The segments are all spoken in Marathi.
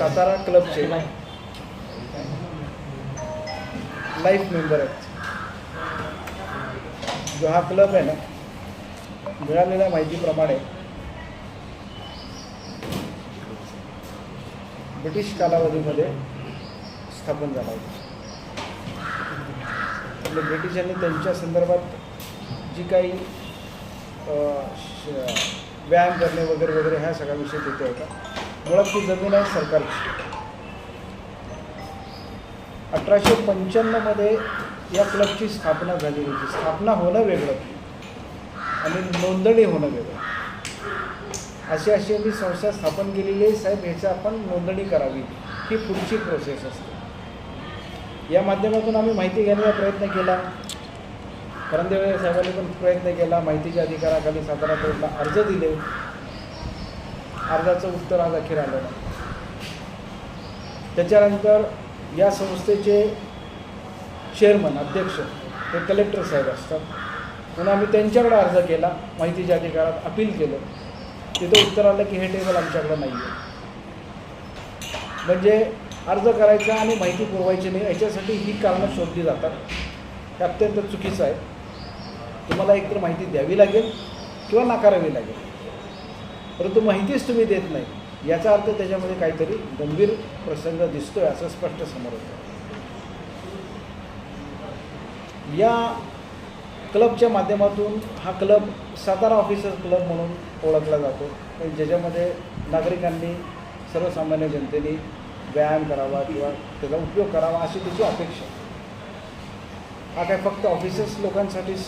सातारा क्लबचे लाईफ मेंबर आहेत. जो हा क्लब आहे ना मिळालेल्या माहितीप्रमाणे ब्रिटिश कालावधीमध्ये स्थापन झाला होता. म्हणजे ब्रिटिशांनी त्यांच्या संदर्भात जी काही श- व्यायाम करणे वगैरे वगैरे ह्या सगळ्या विषय तिथे होता मुळात ती जमीन आहे सरकारची. अठराशे पंच्याण्णवमध्ये या क्लबची स्थापना झाली होती. स्थापना होणं वेगळं आणि नोंदणी होणं वेगळं अशी अशी मी संस्था स्थापन केलेली आहे. साहेब ह्याचं आपण नोंदणी करावी. ही पुढची प्रोसेस असते. या माध्यमातून आम्ही माहिती घेण्याचा प्रयत्न केला. करंदेवे साहेबांनी पण प्रयत्न केला. माहितीच्या अधिकाराखाली सातारा अर्ज दिले. अर्जाचं उत्तर आज अखेर आलं. नाही त्याच्यानंतर या संस्थेचे चेअरमन अध्यक्ष हे कलेक्टर साहेब असतात. म्हणून आम्ही त्यांच्याकडे अर्ज केला माहितीच्या अधिकारात अपील केलं. तिथं उत्तर आलं की हे टेबल आमच्याकडं नाही आहे म्हणजे अर्ज करायचा आणि माहिती पुरवायची नाही याच्यासाठी ही कारणं शोधली जातात. हे अत्यंत चुकीचं आहे. तुम्हाला एकतर माहिती द्यावी लागेल किंवा नाकारावी लागेल. परंतु माहितीच तुम्ही देत नाही. याचा अर्थ त्याच्यामध्ये काहीतरी गंभीर प्रसंग दिसतोय असं स्पष्ट समोर होतं या क्लबच्या माध्यमातून हा क्लब सातारा ऑफिसर्स क्लब म्हणून ओळखला जातो. ज्याच्यामध्ये नागरिकांनी सर्वसामान्य जनतेने व्यायाम करावा किंवा त्याचा उपयोग करावा अशी त्याची अपेक्षा हा काय फक्त ऑफिसर्स लोकांसाठीच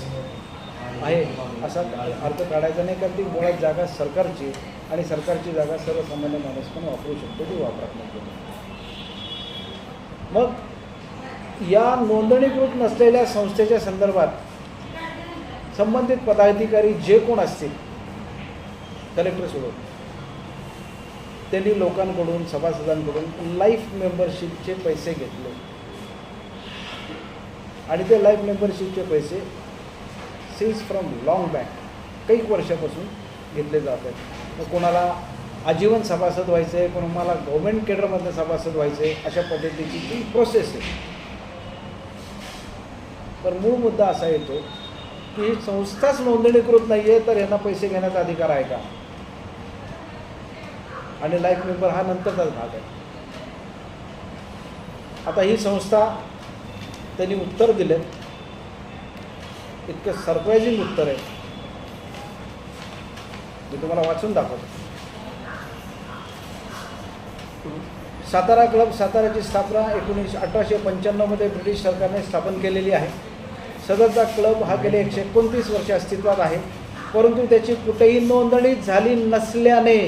आहे. असा अर्थ काढायचा नाही कारण ती मुळात जागा सरकारची आणि सरकारची जागा सर्वसामान्य माणूस पण वापरू शकतो ती वापरत नाही. मग या नोंदणीकृत नसलेल्या संस्थेच्या संदर्भात संबंधित पदाधिकारी जे कोण असतील कलेक्टर सोडून त्यांनी लोकांकडून सभासदांकडून लाईफ मेंबरशिपचे पैसे घेतले. आणि ते लाईफ मेंबरशिपचे पैसे सिन्स फ्रॉम लॉंग बॅक कैक वर्षापासून घेतले जात आहेत मग कोणाला आजीवन सभासद व्हायचं आहे कोणाला गव्हर्मेंट केडरमधलं सभासद व्हायचं आहे अशा पद्धतीची ती प्रोसेस आहे. तर मूळ मुद्दा असा येतो की ही संस्थाच नोंदणीकृत नाही आहे तर यांना पैसे घेण्याचा अधिकार आहे का? आणि लाईफ मेंबर हा नंतरचाच भाग आहे. आता ही संस्था त्यांनी उत्तर दिले इतकं सरप्रायझिंग उत्तर आहे. मी तुम्हाला वाचून दाखवतो. सातारा क्लब साताऱ्याची स्थापना एकोणीसशे अठराशे पंच्याण्णवमध्ये ब्रिटिश सरकारने स्थापन केलेली आहे. सदरचा क्लब हा गेले एकशे एकोणतीस वर्ष अस्तित्वात आहे. परंतु त्याची कुठेही नोंदणी झाली नसल्याने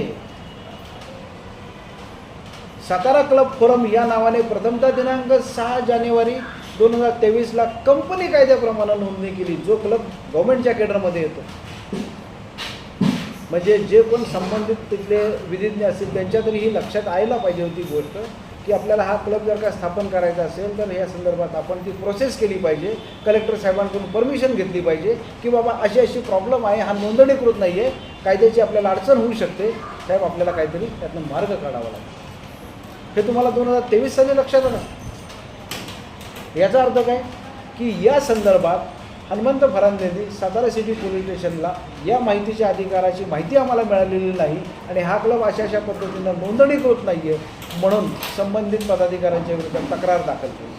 सातारा क्लब फोरम या नावाने प्रथमता दिनांक सहा जानेवारी दोन हजार तेवीसला कंपनी कायद्याप्रमाणे नोंदणी केली जो क्लब गव्हर्नमेंटच्या केडरमध्ये येतो. म्हणजे जे कोण संबंधित तिथले विधिज्ञ असतील त्यांच्या तरी ही लक्षात यायला पाहिजे होती गोष्ट की आपल्याला हा क्लब जर का स्थापन करायचा असेल तर या संदर्भात आपण ती प्रोसेस केली पाहिजे. कलेक्टर साहेबांकडून परमिशन घेतली पाहिजे की बाबा अशी अशी प्रॉब्लेम आहे हा नोंदणीकृत नाही आहे कायद्याची आपल्याला अडचण होऊ शकते. साहेब आपल्याला काहीतरी त्यातनं मार्ग काढावा लागेल. हे तुम्हाला दोन हजार तेवीस साली लक्षात आलं? याचा अर्थ काय? की या संदर्भात हनुमंत फरांदेंनी सातारा सिटी पोलीस स्टेशनला या माहितीच्या अधिकाराची माहिती आम्हाला मिळालेली नाही आणि हा क्लब अशा अशा पद्धतीनं नोंदणीकृत नाही आहे म्हणून संबंधित पदाधिकाऱ्यांच्या विरुद्ध तक्रार दाखल केली.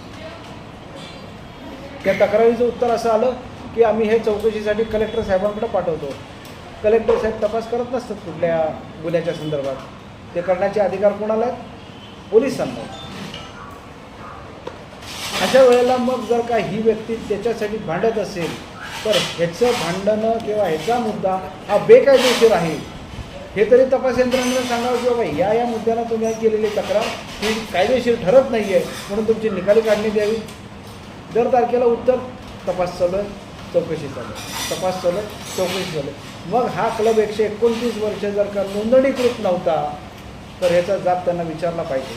त्या तक्रारीचं उत्तर असं आलं की आम्ही हे चौकशीसाठी कलेक्टर साहेबांकडे पाठवतो. कलेक्टर साहेब तपास करत नसतात कुठल्या गुन्ह्याच्या संदर्भात. ते करण्याचे अधिकार कोणाला आहेत? पोलिसांना अशा वेळेला मग जर का ही व्यक्ती त्याच्यासाठी भांडत असेल तर ह्याचं भांडणं किंवा ह्याचा मुद्दा हा बेकायदेशीर आहे. हे तरी तपास यंत्रणेला सांगावं की बाबा या या मुद्द्याला तुम्ही केलेली तक्रार ही कायदेशीर ठरत नाही आहे म्हणून तुमची निकाली काढणी द्यावी. दर तारखेला उत्तर तपास चालू आहे चौकशी चालू आहे. तपास चालू आहे चौकशी चालू आहे. मग हा क्लब एकशे एकोणतीस वर्ष जर का नोंदणीकृत नव्हता तर ह्याचा जाब त्यांना विचारला पाहिजे.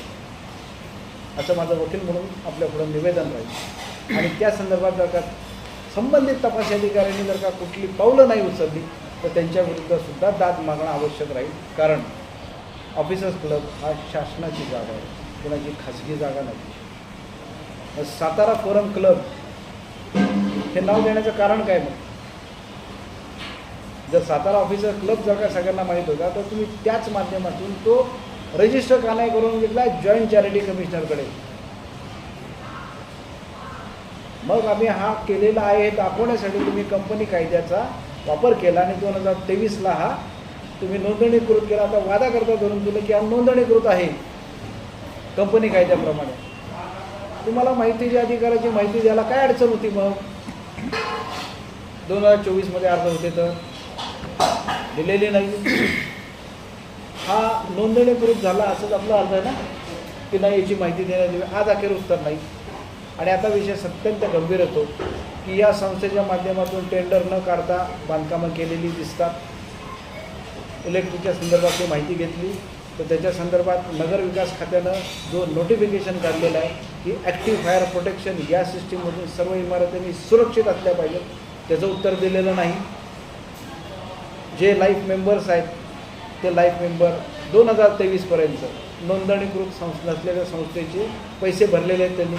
असं माझं वकील म्हणून आपल्यापुढं निवेदन राहील. आणि त्या संदर्भात जर का संबंधित तपास अधिकाऱ्यांनी जर का कुठली पावलं नाही उचलली तर त्यांच्याविरुद्धसुद्धा सुद्धा दाद मागणं आवश्यक राहील. कारण ऑफिसर्स क्लब हा शासनाची जागा आहे. कुणाची खाजगी जागा नाही. सातारा फोरम क्लब हे नाव देण्याचं कारण काय मग? जर सातारा ऑफिसर क्लब जर का सगळ्यांना माहीत होता तर तुम्ही त्याच माध्यमातून तो रजिस्टर का नाही करून घेतला जॉईंट चॅरिटी कमिशनरकडे मग आम्ही हा केलेला आहे हे दाखवण्यासाठी तुम्ही कंपनी कायद्याचा वापर केला आणि दोन हजार तेवीसला हा तुम्ही नोंदणीकृत केला. आता वादा करता धरून दिलं की हा नोंदणीकृत आहे कंपनी कायद्याप्रमाणे. तुम्हाला माहितीच्या अधिकाराची माहिती द्यायला काय अडचण होती मग? दोन हजार चोवीसमध्ये अर्ज होते तर. दिलेली नाही. हा नोंदणीकृत झाला असंच आपला अर्ज आहे ना? की नाही याची माहिती देण्यात यावी? आज अखेर उत्तर नाही. आणि आता विषय अत्यंत गंभीर होतो की या संस्थेच्या माध्यमातून टेंडर न काढता बांधकामं केलेली दिसतात. इलेक्ट्रिकच्या संदर्भात माहिती घेतली. तर त्याच्या संदर्भात नगर विकास खात्यानं जो नोटिफिकेशन काढलेलं आहे की ॲक्टिव्ह फायर प्रोटेक्शन या सिस्टीममधून सर्व इमारतींनी सुरक्षित असल्या पाहिजेत. त्याचं उत्तर दिलेलं नाही. जे लाईफ मेंबर्स आहेत ते लाईफ मेंबर दोन हजार तेवीसपर्यंत नोंदणीकृत संस्था नसलेल्या संस्थेचे पैसे भरलेले आहेत त्यांनी.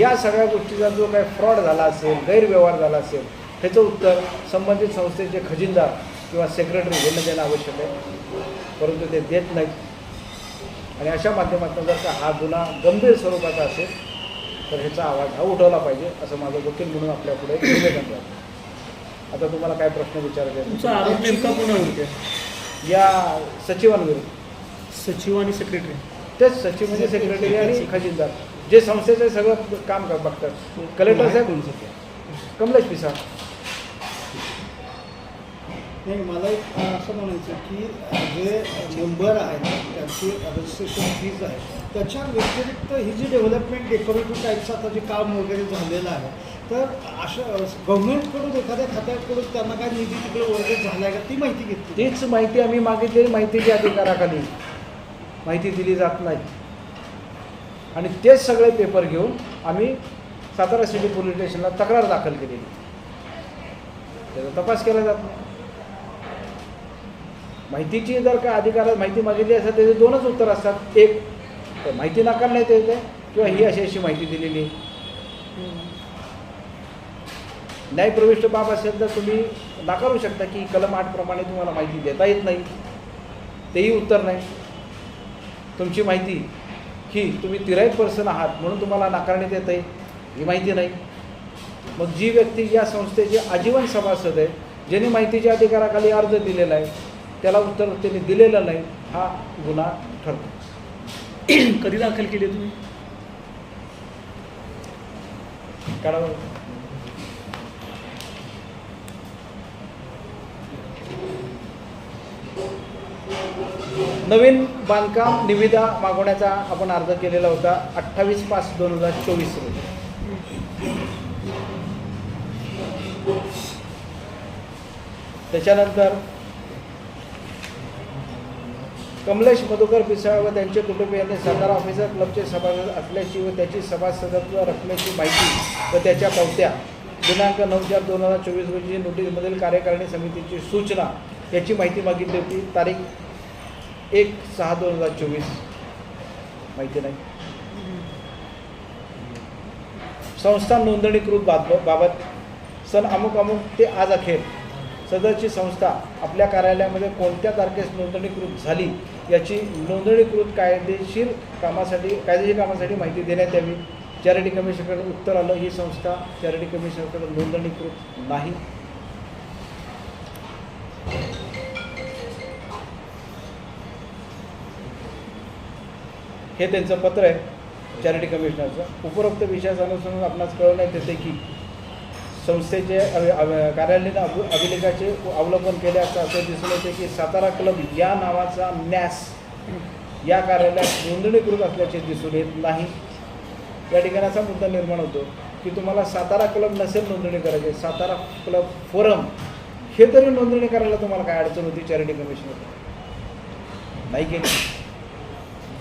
या सगळ्या गोष्टीचा जो काही फ्रॉड झाला असेल गैरव्यवहार झाला असेल त्याचं उत्तर संबंधित संस्थेचे खजिनदार किंवा सेक्रेटरी घेणं देणं आवश्यक आहे. परंतु ते देत नाहीत. आणि अशा माध्यमातून जर का हा गुन्हा गंभीर स्वरूपाचा असेल तर ह्याचा आवाज हा उठवला पाहिजे असं माझं वकील म्हणून आपल्यापुढे निवेदन राहतं. आता तुम्हाला काय प्रश्न विचारायचे तुमचा आरोप नेमका पुन्हा होते या सचिवांविरुद्ध सचिव आणि सेक्रेटरी तेच सचिव म्हणजे सेक्रेटरी आणि खजिनदार. जे संस्थेचं सगळं काम कर बघतात. कलेक्टर साहेब? कमलेश पिसा नाही मला एक असं म्हणायचं की जे मेंबर आहेत त्यांची रजिस्ट्रेशन फीज आहे त्याच्या व्यतिरिक्त ही जी डेव्हलपमेंट डेकोरेटिव्ह टाईपचं आता जे काम वगैरे झालेलं आहे तर असं गव्हर्नमेंटकडून एखाद्या खात्याकडून त्यांना काय निधी तिकडे वगैरे झाला आहे का ती माहिती घेतली. तीच माहिती आम्ही मागितलेली माहितीच्या अधिकाराखाली माहिती दिली जात नाही. आणि तेच सगळे पेपर घेऊन आम्ही सातारा सिटी पोलीस स्टेशनला तक्रार दाखल केलेली. त्याचा तपास केला जात नाही. माहितीची जर का अधिकारात माहिती मागितली असेल त्याचे दोनच उत्तर असतात. एक तर माहिती नाकारण्यात येते किंवा ही अशी अशी माहिती दिलेली. न्यायप्रविष्ट बाब असेल तर तुम्ही नाकारू शकता की कलम आठ प्रमाणे तुम्हाला माहिती देता येत नाही. तेही उत्तर नाही. तुमची माहिती ही तुम्ही तिराईत पर्सन आहात म्हणून तुम्हाला नाकारण्यात येत आहे ही माहिती नाही. मग जी व्यक्ती या संस्थेचे आजीवन सभासद आहे ज्यांनी माहितीच्या अधिकाराखाली अर्ज दिलेला आहे त्याला उत्तर त्यांनी दिलेलं नाही हा गुन्हा ठरतो. कधी दाखल केली तुम्ही? काढावं नवीन बांधकाम निविदा मागवण्याचा आपण अर्ज केलेला होता अठ्ठावीस पाच दोन हजार चोवीस रोजी. त्याच्यानंतर कमलेश मधुकर पिसाळ व त्यांचे कुटुंबियांनी सरदार ऑफिसर क्लबचे सभासद असल्याची व त्याची सभासदत्व रकमेची माहिती व त्याच्या पावत्या दिनांक नऊ चार दोन हजार चोवीस रोजी नोटीसमधील कार्यकारिणी समितीची सूचना याची माहिती मागितली होती. तारीख एक सहा दोन हजार चोवीस. माहिती नाही? संस्था नोंदणीकृत बाब बाबत सन अमुक अमुक ते आज अखेर सदरची संस्था आपल्या कार्यालयामध्ये कोणत्या तारखेस नोंदणीकृत झाली याची नोंदणीकृत कायदेशीर कामासाठी कायदेशीर कामासाठी माहिती देण्यात यावी. चॅरिटी कमिशनकडे उत्तर आलं ही संस्था चॅरिटी कमिशनकडे नोंदणीकृत नाही. हे त्यांचं पत्र आहे चॅरिटी कमिशनरचं उपरोक्त विषयाचं अनुसरून आपणास कळवण्यात येते की संस्थेचे कार्यालयीन अभि अभिलेखाचे अवलंबन केले असता असे दिसून येते की सातारा क्लब या नावाचा न्यास या कार्यालयात नोंदणीकृत असल्याचे दिसून येत नाही. या ठिकाणी असा मुद्दा निर्माण होतो की तुम्हाला सातारा क्लब नसेल नोंदणी करायची सातारा क्लब फोरम हे तरी नोंदणी करायला तुम्हाला काय अडचण होती चॅरिटी कमिशन नाही केली.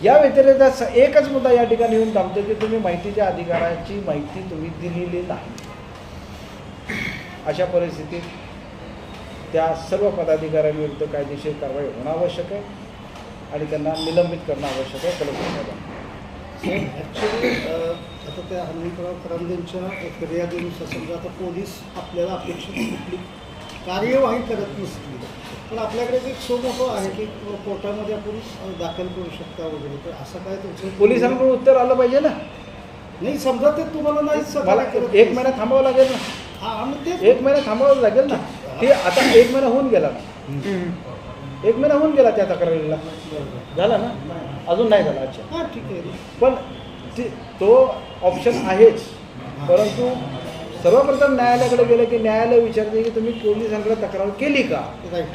या व्यतिरिक्त स- एकच मुद्दा या ठिकाणी येऊन थांबतो की तुम्ही माहितीच्या अधिकाराची माहिती तुम्ही दिलेली नाही. अशा परिस्थितीत त्या सर्व पदाधिकाऱ्यांविरुद्ध कायदेशीर कारवाई होणं आवश्यक आहे आणि त्यांना निलंबित करणं आवश्यक आहे. कलम ॲक्च्युली आता त्या हनुमंतराव करंदेंच्या फिर्यादीनुसार समजा आता पोलीस आपल्याला अपेक्षित कुठली कार्यवाही करत नसतील पण आपल्याकडे एक सो मोठं आहे की कोर्टामध्ये आपण दाखल करू शकता वगैरे. तर असं काय तुमचं पोलिसांकडून उत्तर आलं पाहिजे ना? नाही समजा ते तुम्हाला नाही एक महिना थांबावं लागेल ना? हा मग तेच एक महिना थांबावं लागेल ना? ते आता एक महिना होऊन गेला. ना एक महिना होऊन गेला त्या तक्रारीला. झाला ना? अजून नाही झाला अच्छा. हां ठीक आहे. पण ती- तो ऑप्शन आहेच. परंतु सर्वप्रथम न्यायालयाकडे गेलं की न्यायालय विचारते की तुम्ही पोलिसांकडे तक्रार केली का? राईट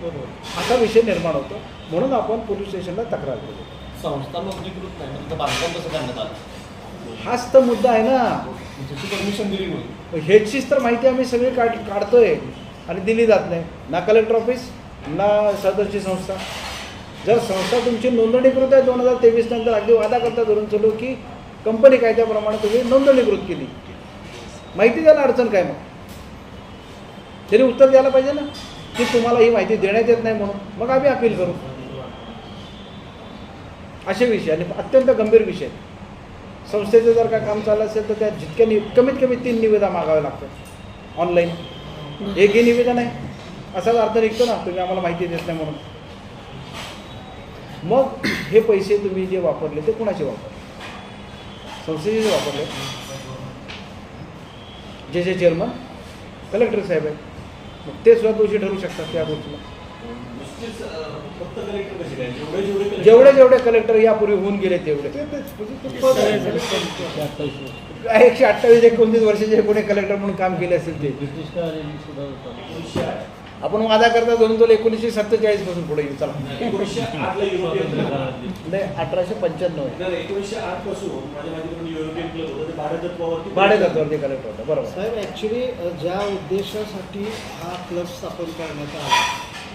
बरोबर. असा विषय निर्माण होतो. म्हणून आपण पोलीस स्टेशनला तक्रार केली. संस्था नोंदणीकृत नाही म्हणजे बांधकाम कसं करण्यात आलं? हाच तर मुद्दा आहे ना. परमिशन दिली ह्याचीच तर माहिती आम्ही सगळी काढ काढतोय. आणि दिली जात नाही. ना कलेक्टर ऑफिस ना सदरची संस्था. जर संस्था तुमची नोंदणीकृत आहे दोन हजार तेवीस नंतर अगदी वादा करता धरून चालू की कंपनी कायद्याप्रमाणे तुम्ही नोंदणीकृत केली. माहिती द्यायला अडचण काय मग? तरी उत्तर द्यायला पाहिजे ना की तुम्हाला ही माहिती देण्यात येत नाही म्हणून. मग आम्ही अपील करू. असे विषय आणि अत्यंत गंभीर विषय. संस्थेचं जर का काम चाललं असेल तर त्या जितक्या नि कमीत कमी तीन निविदा मागाव्या लागतात. ऑनलाईन एकही निवेदन आहे असाच अर्थ निघतो ना तुम्ही आम्हाला माहिती देत नाही म्हणून. मग हे पैसे तुम्ही जे वापरले ते कुणाचे वापरले? संस्थेचे जे वापरले? जे जे चेअरमन कलेक्टर साहेब आहेत. मग ते सुद्धा दोषी ठरू शकतात त्या गोष्टीला. नुसतेच अं, फक्त कलेक्टर कसे काय जेवढे जेवढे कलेक्टर यापूर्वी होऊन गेले तेवढे. म्हणजे. एकशे अठ्ठावीस एकोणतीस वर्षाचे कोणी कलेक्टर म्हणून काम केले असेल ते. आपण वादा करता दोन दोन एकोणीसशे सत्तेचाळीसपासून पुढे येऊ चला. एकोणीसशे आठला युरोपियन क्लब नाही अठराशे पंच्याण्णव. आहे एकोणीसशे आठपासून माझ्या माहितीकडून युरोपियन क्लब होतं ते भाडेतत्वावरती भाडे तत्वावरती कलेक्टर होता बरोबर. साहेब ॲक्च्युली ज्या उद्देशासाठी हा क्लब स्थापन करण्यात आला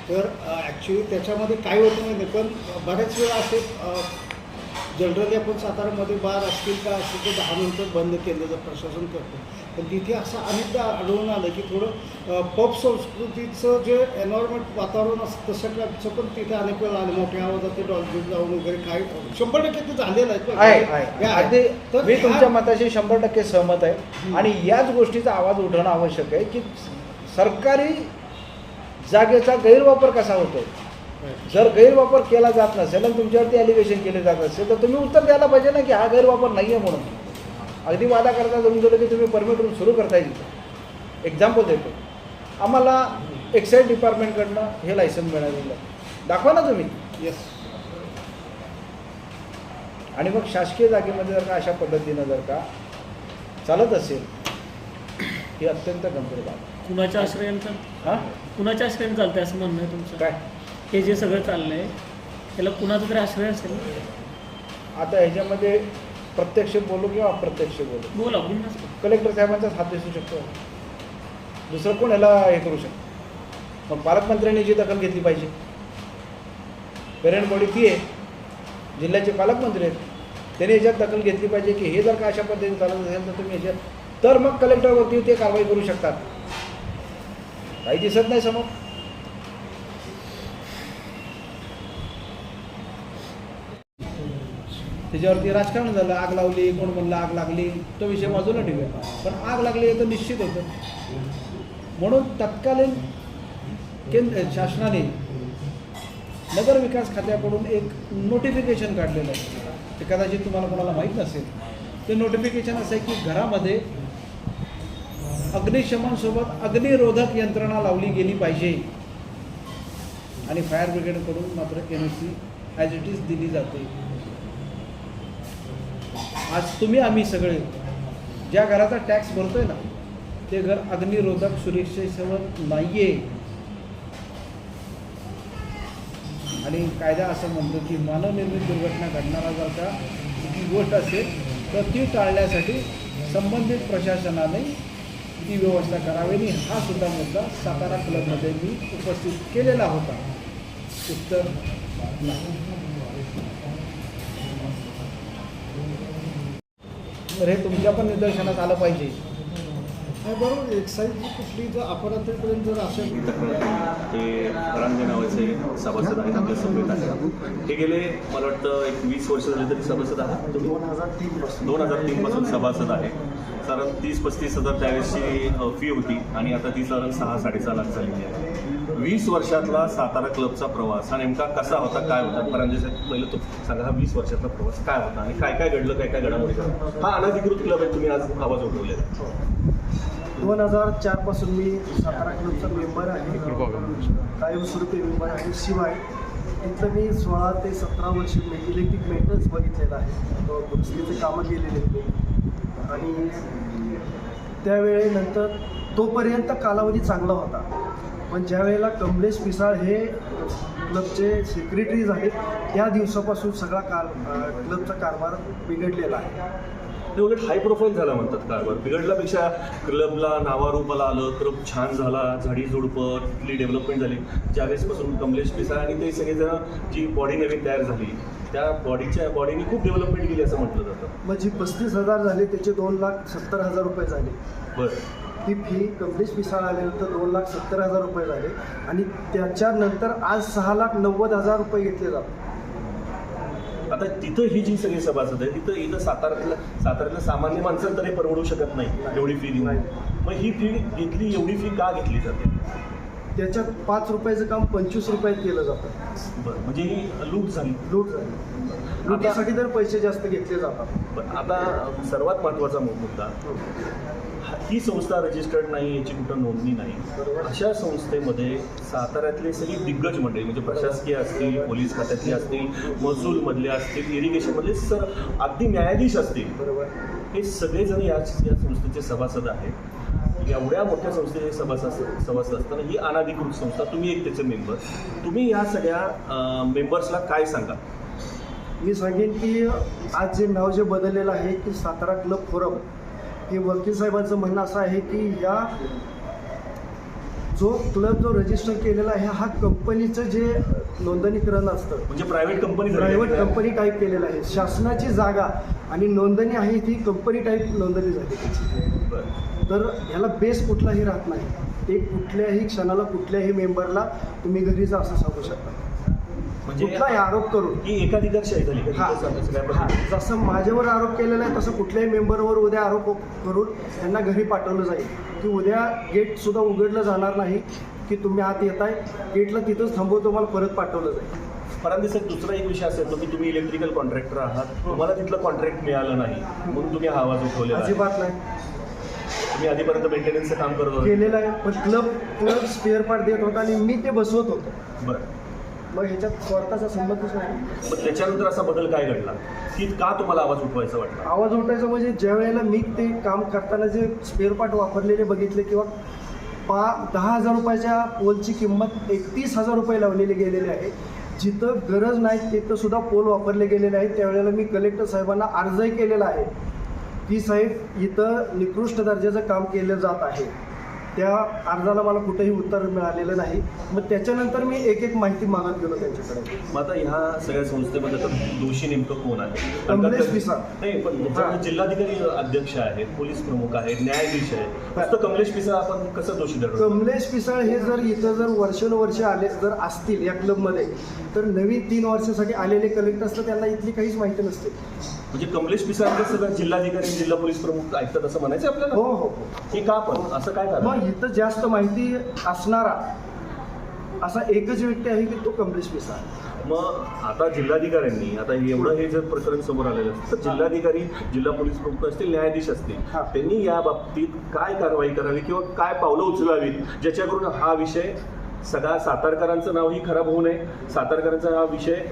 तर ॲक्च्युली त्याच्यामध्ये काय होतं माहिती आहे, पण बऱ्याच वेळा असे जनरली आपण सातारामध्ये बार असतील का असतील तर दहा मिनटं बंद केलं जर प्रशासन करतं. पण तिथे असं अनेकदा आढळून आलं की थोडं पब संस्कृतीचं जे एन्व्हायरमेंट वातावरण असतं तसं काचं पण तिथे अनेक वेळा आले. मोठ्या आवाजात ते डॉल्बीत जाऊन वगैरे काय शंभर टक्के ते झालेलं आहे. तर मी तुमच्या मताशी शंभर टक्के सहमत आहे. आणि याच गोष्टीचा आवाज उठवणं आवश्यक आहे की सरकारी जागेचा गैरवापर कसा होतो जर गैरवापर केला जात नसेल आणि तुमच्यावरती ॲलिगेशन केले जात असेल तर तुम्ही उत्तर द्यायला पाहिजे ना की हा गैरवापर नाही आहे म्हणून. अगदी वादा करता जमून गेलं की तुम्ही परमिट रूम सुरू करता येईल एक्झाम्पल देतो. आम्हाला एक्साईज डिपार्टमेंटकडनं हे लायसन्स मिळालेलं आहे. दाखवा ना तुम्ही. येस आणि मग शासकीय जागेमध्ये जर का अशा पद्धतीनं जर का चालत असेल ही अत्यंत गंभीर बाब आहे. कुणाच्या आश्रयांचं? हां? कुणाच्या आश्रयाने चालतंय असं म्हणणं आहे तुमचं? काय? हे जे सगळं चाललंय त्याला कुणाचा तरी आश्रय असेल? आता ह्याच्यामध्ये प्रत्यक्ष बोलू किंवा अप्रत्यक्ष बोलू? बोला. कलेक्टर साहेबांचाच हात दिसू शकतो. दुसरं कोण ह्याला हे करू शकतो? मग पालकमंत्र्यांनी याची दखल घेतली पाहिजे. पेरेंट बॉडी ती आहे जिल्ह्याचे पालकमंत्री आहेत. त्यांनी याच्यात दखल घेतली पाहिजे की हे जर का अशा पद्धतीने चालत असेल तर तुम्ही याच्यात तर मग कलेक्टरवरती ते कारवाई करू शकतात. काही दिसत नाही समोर. त्याच्यावरती राजकारण झालं आग लावली कोण म्हणलं आग लागली तो विषय बाजूला ठेवूया. पण आग लागली हे तर निश्चित होतं. म्हणून तत्कालीन केंद्र शासनाने नगर विकास खात्याकडून एक नोटिफिकेशन काढलेलं आहे. ते कदाचित तुम्हाला कोणाला माहीत नसेल. ते नोटिफिकेशन असं आहे की घरामध्ये अग्निशमनसोबत अग्निरोधक यंत्रणा लावली गेली पाहिजे. आणि फायर ब्रिगेडकडून मात्र N C as it is दिली जाते. आज तुम्ही आम्ही सगळे. ज्या घराचा टॅक्स भरतो आहे ना ते घर अग्निरोधक सुरक्षेसोबत आहे आणि कायदा असं म्हणतो की मानवनिर्मित दुर्घटना घडणारा जर का ती गोष्ट असेल तर ती टाळण्यासाठी संबंधित प्रशासनाने ती व्यवस्था करावी. आणि हा सुद्धा मुद्दा सातारा क्लबमध्ये मी उपस्थित केलेला होता. उत्तर नाही. तर हे तुमच्या पण निदर्शनात आलं पाहिजे. नाही बरोबर. एक्साईज कुठली जर आपण आतापर्यंत जर असेल ते रंगे नावाचे सभासद आहेत आपल्या सभेत आहेत हे गेले मला वाटतं एक वीस वर्ष झाले तरी सभासद आहात. दोन हजार तीन पासून. दोन हजार तीनपासून सभासद आहे साधारण तीस पस्तीस हजार त्यावेळेसची फी होती आणि आता ती साधारण सहा साडेसहा लाख झालेली आहे. वीस वर्षातला सातारा क्लबचा प्रवास हा नेमका कसा होता काय होता? कारण पहिलं तो सांगा हा वीस वर्षातला प्रवास काय होता आणि काय काय घडलं काय काय घडामोडी हा अनधिकृत क्लब आहे तुम्ही आज आवाज उठवले दोन हजार चारपासून मी सातारा क्लबचा मेंबर आहे. कायमस्वरूपी मेंबर आहे. शिवाय तिथं मी सोळा ते सतरा वर्ष इलेक्ट्रिक मेंटेनन्स बघितलेलं आहे. तो दुरुस्तीचे कामं केलेले आहेत मी. आणि त्यावेळेनंतर तोपर्यंत कालावधी चांगला होता. पण ज्यावेळेला कमलेश पिसाळ हे क्लबचे सेक्रेटरी झाले त्या दिवसापासून सगळा काल क्लबचा कारभार बिघडलेला आहे. ते उलट हाय प्रोफाईल झाला म्हणतात कारभार. बिघडल्यापेक्षा क्लबला नावारूपाला आलं क्लब छान झाला झाडी झुडपं तिथली डेव्हलपमेंट झाली. ज्यावेळेसपासून कमलेश पिसाळ आणि ते सगळेजण जी बॉडी नवीन तयार झाली त्या बॉडीच्या बॉडीने खूप डेव्हलपमेंट केली असं म्हटलं जातं. मग जी पस्तीस हजार झाले त्याचे दोन लाख सत्तर हजार रुपये झाले. बरं. ती फी कमलेश पिसाळ आल्यानंतर दोन लाख सत्तर हजार रुपये झाले. आणि त्याच्यानंतर आज सहा लाख नव्वद हजार रुपये घेतले जातात. आता तिथं ही जी सगळी सभासद आहे तिथं इथं साताऱ्यातल्या साताऱ्यातल्या सामान्य माणसाला तरी परवडू शकत नाही. एवढी फी देऊन. नाही. मग ही फी घेतली एवढी फी का घेतली जाते? त्याच्यात पाच रुपयाचं काम पंचवीस रुपयात केलं जातं. बरं म्हणजे ही लूट झाली. लूट झाली. लुटीसाठी तर पैसे जास्त घेतले जातात. पण आता सर्वात महत्त्वाचा मु- मुद्दा हा- ही संस्था रजिस्टर्ड नाही याची कुठं नोंदणी नाही. बरोबर. अशा संस्थेमध्ये साताऱ्यातले सगळी दिग्गज मंडळी म्हणजे प्रशासकीय असतील पोलीस खात्यातले असतील महसूलमधले असतील इरिगेशनमधले सर अगदी न्यायाधीश असतील बरोबर. हे सगळेजण या या संस्थेचे सभासद आहेत. एवढ्या मोठ्या संस्थेचे सभासद सभासद असताना ही अनाधिकृत संस्था तुम्ही एक त्याचे मेंबर तुम्ही या सगळ्या मेंबर्सला काय सांगा? मी सांगेन की आज जे नाव जे बदललेलं आहे की सातारा क्लब फोरम हे वकील साहेबांचं म्हणणं असं आहे की या जो क्लब जो रजिस्टर केलेला आहे हा कंपनीचं जे नोंदणीकरण असतं म्हणजे private company private company type केलेलं आहे. शासनाची जागा आणि नोंदणी आहे ती कंपनी टाईप नोंदणी झाली. त्याची बरं. तर ह्याला बेस कुठलाही राहत नाही. ते कुठल्याही क्षणाला कुठल्याही मेंबरला तुम्ही घरी जा असं सांगू शकता. म्हणजे कुठलाही आरोप करून. ही का सगळ्या हा? जसं माझ्यावर आरोप केलेला आहे तसं कुठल्याही मेंबरवर उद्या आरोप करून त्यांना घरी पाठवलं जाईल. की उद्या गेट सुद्धा उघडलं जाणार नाही की तुम्ही आत येताय गेटला तिथंच थांबवतो तुम्हाला परत पाठवलं जाईल. परांदे साहेब दुसरा एक विषय असेल तो की तुम्ही इलेक्ट्रिकल कॉन्ट्रॅक्टर आहात. तुम्हाला तिथलं कॉन्ट्रॅक्ट मिळालं नाही. म्हणून तुम्ही हा आवाज उठवलेला आहे. अजिबात नाही. तुम्ही आधीपर्यंत मेंटेनन्सचं काम करत होते. केलेलं आहे पण क्लब क्लब स्पेअर पार्ट देत होता आणि मी ते बसवत होतो. बरं. मग ह्याच्यात स्वार्थाचा संबंधच नाही. मग त्याच्यानंतर असा बदल काय घडला? की का तुम्हाला आवाज उठवायचा वाटला? आवाज उठायचा म्हणजे ज्या वेळेला मी ते काम करताना जे स्पेअर पार्ट वापरलेले बघितले किंवा पा दहा हजार रुपयाच्या पोलची किंमत एकतीस हजार रुपये लावलेली गेलेली आहे. जिथं गरज नाही तिथं सुद्धा पोल वापरले गेलेले आहेत. त्यावेळेला मी कलेक्टर साहेबांना अर्जही केलेला आहे. की साहेब इथं निकृष्ट दर्जाचं काम केलं जात आहे. त्या अर्जाला मला कुठेही उत्तर मिळालेलं नाही. मग त्याच्यानंतर मी एक एक माहिती मागत गेलो त्यांच्याकडे. मग आता ह्या सगळ्या संस्थेमध्ये तर दोषी नेमकं कोण आहे? कमलेश पिसाळ. नाही पण ह्याच्यामध्ये जिल्हाधिकारी अध्यक्ष आहेत पोलीस प्रमुख आहेत न्यायाधीश आहेत फक्त कमलेश पिसाळ आपण कसं दोषी धरतो? कमलेश पिसाळ हे जर इथं जर वर्षानुवर्ष आले जर असतील या क्लबमध्ये तर नवीन तीन वर्षासाठी आलेले कलेक्टर असतात त्यांना इथली काहीच माहिती नसते. म्हणजे कमलेश पिसाळ सगळं जिल्हाधिकारी जिल्हा पोलीस प्रमुख ऐकतात असं म्हणायचं आपल्याला? हो हो हो. हे का पण? असं काय कारण? मग इथं जास्त माहिती असणारा असा एकच व्यक्ती आहे की तो कमलेश पिसाळ मग आता जिल्हाधिकाऱ्यांनी आता एवढं हे जर प्रकरण समोर आलेलं असतं तर जिल्हाधिकारी जिल्हा पोलीस प्रमुख असतील न्यायाधीश असतील. त्यांनी या बाबतीत काय कारवाई करावी किंवा काय पावलं उचलावीत ज्याच्याकरून हा विषय सगळा सातारकरांचं नावही खराब होऊ नये सातारकरांचा हा विषय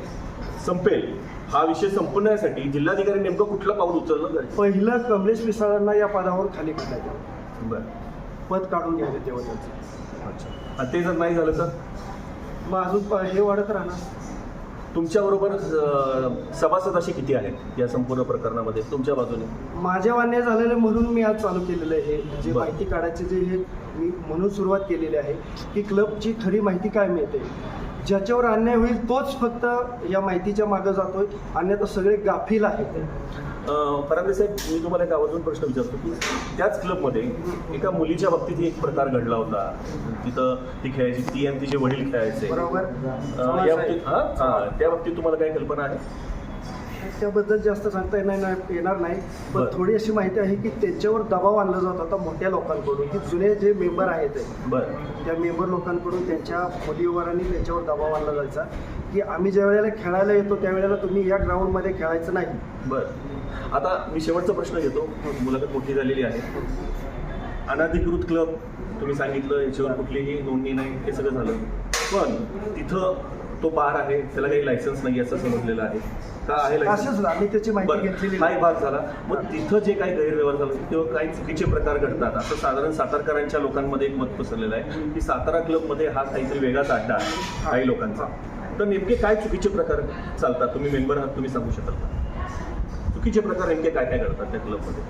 संपेल. हा विषय संपण्यासाठी जिल्हाधिकारी नेमकं कुठलं पाऊल उचललं जाईल पहिलं कमलेश पिसाळांना या पदावर खाली काढायचं. बरं. पद काढून घ्यायचं तेव्हा त्यांचं. अच्छा. आणि ते जर नाही झालं तर? मग अजून प- हे वाढत राहणार. तुमच्याबरोबर अं, सभासद असे किती आहेत या संपूर्ण प्रकरणामध्ये? तुमच्या बाजूने? माझ्या अन्याय झालेलं म्हणून मी आज चालू केलेलं आहे. हे जे बरं. माहिती काढायचे जे हे मी म्हणून सुरुवात केलेली आहे की क्लबची खरी माहिती काय मिळते? ज्याच्यावर अन्याय होईल तोच फक्त या माहितीच्या मागं जातोय. अन्यथा सगळे गाफील आहेत. फरांदे साहेब मी तुम्हाला एक आवर्जून प्रश्न विचारतो की त्याच क्लबमध्ये एका मुलीच्या बाबतीत एक प्रकार घडला होता. तिथं ती खेळायची ती आणि तिचे वडील खेळायचे. बरोबर. या बाबतीत हां त्या बाबतीत तुम्हाला काही कल्पना आहे? त्याबद्दल जास्त सांगता येणार नाही येणार नाही. पण बरं. थोडी अशी माहिती आहे की त्याच्यावर दबाव आणला जात होता मोठ्या लोकांकडून. की जुने जे मेंबर आहेत बरं. त्या मेंबर लोकांकडून त्यांच्या मुलीवरांनी त्यांच्यावर दबाव आणला जायचा. की आम्ही ज्या वेळेला खेळायला येतो त्यावेळेला तुम्ही या ग्राउंडमध्ये खेळायचं नाही. बरं. आता मी शेवटचा प्रश्न घेतो. मुलाखत मोठी झालेली आहे. अनधिकृत क्लब तुम्ही सांगितलं याच्यावर कुठलीही नोंदणी नाही हे सगळं झालं. पण तिथं तो बार आहे त्याला काही लायसन्स नाही असं समजलेलं आहे. का आहे असंच लायसन्स आम्ही त्याची माहिती बरं. घेतलेली नाही. भाग झाला. मग तिथं जे काही गैरव्यवहार झाला तेव्हा काही चुकीचे प्रकार घडतात असं साधारण सातारकरांच्या लोकांमध्ये एक मत पसरलेलं आहे की सातारा क्लबमध्ये हा काहीतरी वेगळाच अड्डा आहे काही लोकांचा. तर नेमके काय चुकीचे प्रकार चालतात? तुम्ही मेंबर आहात तुम्ही सांगू शकाल का? चुकीचे प्रकार नेमके काय काय घडतात त्या क्लबमध्ये?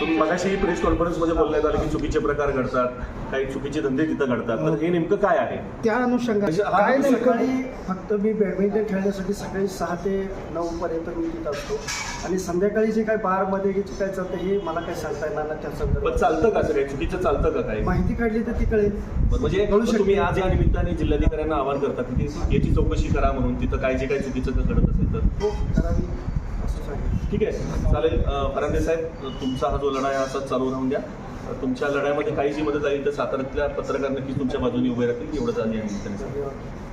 तुम्ही मगाशी प्रेस कॉन्फरन्समध्ये बोलण्यात आलं की चुकीचे प्रकार घडतात काही चुकीचे धंदे तिथं घडतात. तर हे नेमकं काय आहे? त्या अनुषंगाने. म्हणजे हा काय सकाळी फक्त मी बॅडमिंटन खेळण्यासाठी सकाळी सहा ते नऊ पर्यंत मी तिथं असतो. आणि संध्याकाळी जे काय बारमध्ये जे काय चालतं हे मला काही सांगता येणार नाही त्या संदर्भात. चालतं का काही चुकीचं चालतं का काय माहिती काढली तर ती कळेल. म्हणजे कळू शकते. तुम्ही आज या निमित्ताने जिल्हाधिकाऱ्यांना आवाहन करता की याची चौकशी करा म्हणून तिथं काय जे काही चुकीचं घडत असेल तर. हो करावी ठीक आहे. चालेल. अं, फरांदे साहेब तुमचा हा जो लढा आहे असाच चालू राहून द्या. तुमच्या लढ्यामध्ये काही जी मदत आली तर साताऱ्यातल्या पत्रकार नक्कीच तुमच्या बाजूने उभे राहतील. एवढंच आधी आहे धन्यवाद